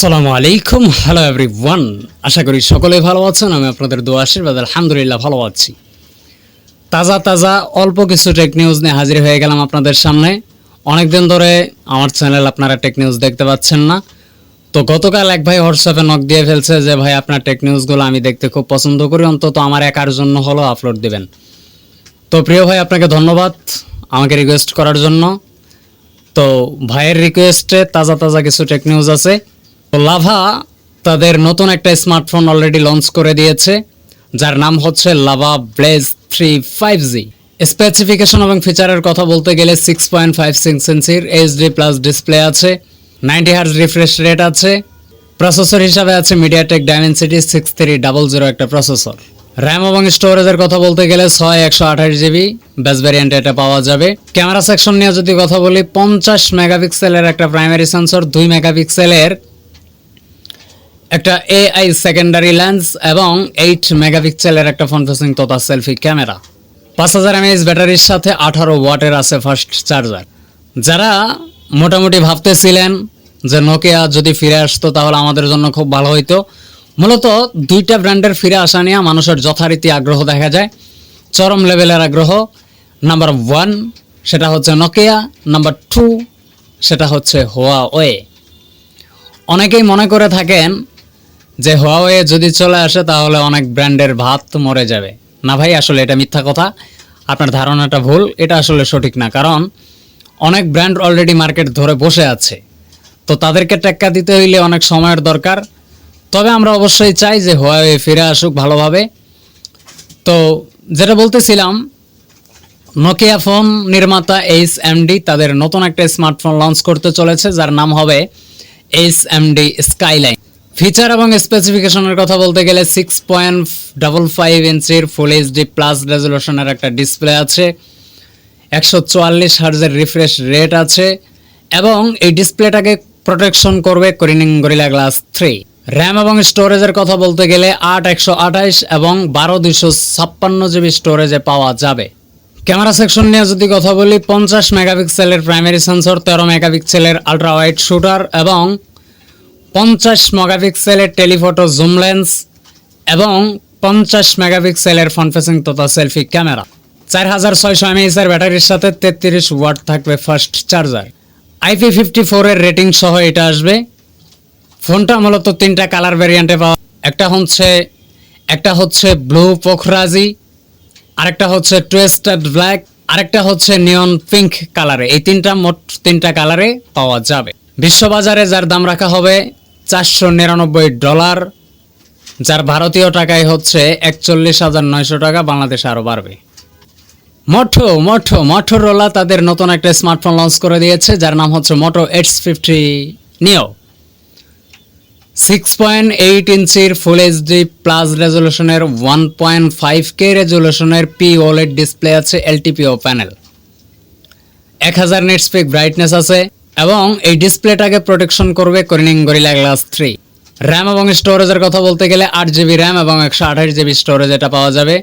আসসালামু আলাইকুম। Hello every one আশা করি সকলে ভালো আছেন, আমি আপনাদের দোয়া আশীর্বাদ, আলহামদুলিল্লাহ ভালো আছি। তাজা তাজা অল্প কিছু টেক নিউজ নিয়ে হাজির হয়ে গেলাম আপনাদের সামনে। অনেক দিন ধরে আমার চ্যানেল আপনারা টেক নিউজ দেখতে পাচ্ছেন না। তো গতকাল এক ভাই হোয়াটসঅ্যাপে নক দিয়ে ফেলছে যে, ভাই, আপনার টেক নিউজগুলো আমি দেখতে খুব পছন্দ করি, অন্তত আমার একার জন্য হলো আপলোড দিবেন। তো প্রিয় ভাই, আপনাকে ধন্যবাদ আমাকে রিকোয়েস্ট করার জন্য। তো ভাইয়ের রিকোয়েস্টে তাজা তাজা কিছু টেক নিউজ আছে। তো লাভা তাদের নতুন একটা স্মার্টফোন অলরেডি লঞ্চ করে দিয়েছে, যার নাম হচ্ছে Lava Blaze three five G. Specification এবং ফিচারের কথা বলতে গেলে সিক্স পয়েন্ট ফাইভ সিক্স ইঞ্চির এইচডি প্লাস ডিসপ্লে আছে নাইনটি হার্স রিফ্রেশ রেট আছে প্রসেসর হিসাবে আছে MediaTek Dimensity six three double zero একটা প্রসেসর র্যাম এবং স্টোরেজের কথা বলতে গেলে ছয় একশো আঠাশ জিবি বেস ভ্যারিয়েন্টে এটা পাওয়া যাবে। ক্যামেরা সেকশন নিয়ে যদি কথা বলি, পঞ্চাশ মেগাপিক্সেলের একটা প্রাইমারি সেন্সর দুই মেগাপিক্সেলের একটা এআই সেকেন্ডারি লেন্স এবং এইট মেগাপিক্সেলের একটা ফ্রন্ট ফেসিং তথা সেলফি ক্যামেরা পাঁচ হাজার এমএএইচ ব্যাটারির সাথে আঠারো ওয়াটের আছে ফার্স্ট চার্জার যারা মোটামুটি ভাবতেছিলেন যে নোকিয়া যদি ফিরে আসতো তাহলে আমাদের জন্য খুব ভালো হইতো। মূলত দুইটা ব্র্যান্ডের ফিরে আসা নিয়ে মানুষের যথারীতি আগ্রহ দেখা যায়। চরম লেভেলের আগ্রহ। নাম্বার ওয়ান সেটা হচ্ছে নোকিয়া নাম্বার টু সেটা হচ্ছে হোয়া ওয়ে অনেকেই মনে করে থাকেন যে হোয়াওয়ে যদি চলে আসে, তাহলে অনেক ব্র্যান্ডের ভাত মরে যাবে। না ভাই, আসলে এটা মিথ্যা কথা। আপনার ধারণাটা ভুল, এটা আসলে সঠিক না। কারণ অনেক ব্র্যান্ড অলরেডি মার্কেট ধরে বসে আছে। তো তাদেরকে টেক্কা দিতে হইলে অনেক সময়ের দরকার। তবে আমরা অবশ্যই চাই যে হোয়াওয়ে ফিরে আসুক ভালোভাবে। তো যেটা বলতেছিলাম নোকিয়া ফোন নির্মাতা এইচ এমডি তাদের নতুন একটা স্মার্টফোন লঞ্চ করতে চলেছে, যার নাম হবে এইচ এমডি স্কাইলাইন ফিচার এবং স্পেসিফিকেশনের কথা বলতে গেলে সিক্স পয়েন্ট ডাবল ফাইভ ইঞ্চির ফুল এইচডি প্লাস রেজলিউশনের একটা ডিসপ্লে আছে, একশো চুয়াল্লিশ হার্জের রিফ্রেশ রেট আছে, এবং এই ডিসপ্লেটাকে প্রোটেকশন করবে Corning Gorilla Glass three RAM এবং স্টোরেজের কথা বলতে গেলে আট, একশো আঠাইশ এবং বারো দুশো ছাপ্পান্ন জিবি স্টোরেজে পাওয়া যাবে। ক্যামেরা সেকশন নিয়ে যদি কথা বলি, পঞ্চাশ মেগাপিক্সেলের প্রাইমারি সেন্সর তেরো মেগাপিক্সেলের আলট্রা ওয়াইড শুটার এবং পঞ্চাশ মেগাপিক্সেলের টেলিফটো জুম লেন্স এবং পঞ্চাশ মেগাপিক্সেলের ফ্রন্ট ফেসিং তথা সেলফি ক্যামেরা। চার হাজার ছয়শো এমএইচের ব্যাটারির সাথে তেত্রিশ ওয়াট থাকবে ফার্স্ট চার্জার। আইপি ফিফটি ফোরের রেটিং সহ এটা আসবে। ফোনটা মূলত তিনটা কালার ভ্যারিয়েন্টে পাওয়া একটা হচ্ছে একটা হচ্ছে ব্লু পোখরাজি, আরেকটা হচ্ছে টুয়েস্টেড ব্ল্যাক আরেকটা হচ্ছে নিয়ন পিঙ্ক কালারে এই তিনটা মোট তিনটা কালারে পাওয়া যাবে। বিশ্ববাজারে যার দাম রাখা হবে চারশো নিরানব্বই ডলার, যার ভারতীয় টাকায় হচ্ছে একচল্লিশ হাজার নয়শো টাকা বাংলাদেশে আরও বাড়বে। মঠো মঠো মঠো মোটোরোলা তাদের নতুন একটা স্মার্টফোন লঞ্চ করে দিয়েছে, যার নাম হচ্ছে Moto Edge fifty Neo six point eight ইঞ্চির ফুল এইচডি প্লাস রেজলিউশনের ওয়ান পয়েন্ট ফাইভ কে রেজলিউশনের পি ওলেড ডিসপ্লে আছে এলটিপিও প্যানেল এক হাজার নেট স্পিক ব্রাইটনেস আছে এবং এই ডিসপ্লেটাকে প্রোটেকশন করবে Corning Gorilla Glass three RAM এবং স্টোরেজের কথা বলতে গেলে আট জিবি র্যাম এবং একশো আঠাশ জিবি স্টোরেজ এটা পাওয়া যাবে।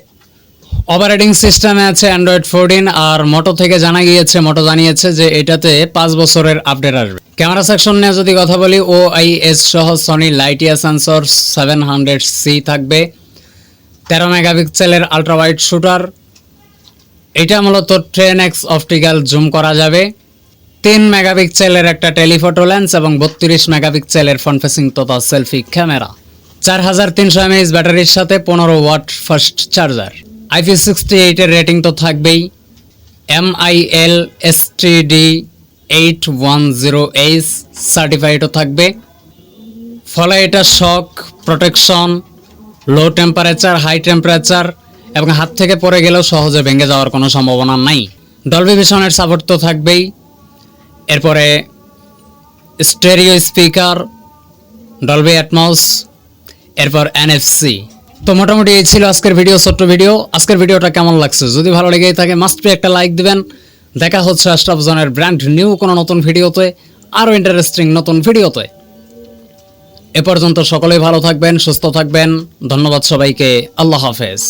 অপারেটিং সিস্টেমে আছে অ্যান্ড্রয়েড ফোরটিন আর মোটো থেকে জানা গিয়েছে মোটো জানিয়েছে যে এটাতে পাঁচ বছরের আপডেট আসবে। ক্যামেরা সেকশন নিয়ে যদি কথা বলি ও আই এস সহ Sony Lytia sensor seven hundred C থাকবে। তেরো মেগাপিক্সেলের আলট্রা ওয়াইড শুটার এটা মূলত ট্রেন এক্স অপটিক্যাল জুম করা যাবে। তিন মেগাপিক্সেলের একটা টেলিফটো লেন্স এবং বত্রিশ মেগাপিক্সেলের ফ্রন্ট ফেসিং তথা সেলফি ক্যামেরা চার হাজার তিনশো এমএইচ ব্যাটারির সাথে পনেরো watt first charger IP sixty এইটের রেটিং তো থাকবেই। M I L S T D eight one zero H সার্টিফাইডও থাকবে। ফলে এটা shock protection low temperature high temperature এবং হাত থেকে পড়ে গেলেও সহজে ভেঙে যাওয়ার কোনো সম্ভাবনা নাই। ডলবি ভিশনের সাপোর্ট তো থাকবেই। এরপরে স্টেরিও স্পিকার, ডলবি অ্যাটমাউস এরপর এনএফসি। তো মোটামুটি এই ছিল আজকের ভিডিও, ছোট্ট ভিডিও। আজকের ভিডিওটা কেমন লাগছে? যদি ভালো লেগেই থাকে মাস্ট বি একটা লাইক দিবেন। দেখা হচ্ছে আশরাফ ব্র্যান্ড নিউ কোনো নতুন ভিডিওতে, আরও ইন্টারেস্টিং নতুন ভিডিওতে। এ পর্যন্ত সকলেই ভালো থাকবেন, সুস্থ থাকবেন। ধন্যবাদ সবাইকে। আল্লাহ হাফেজ।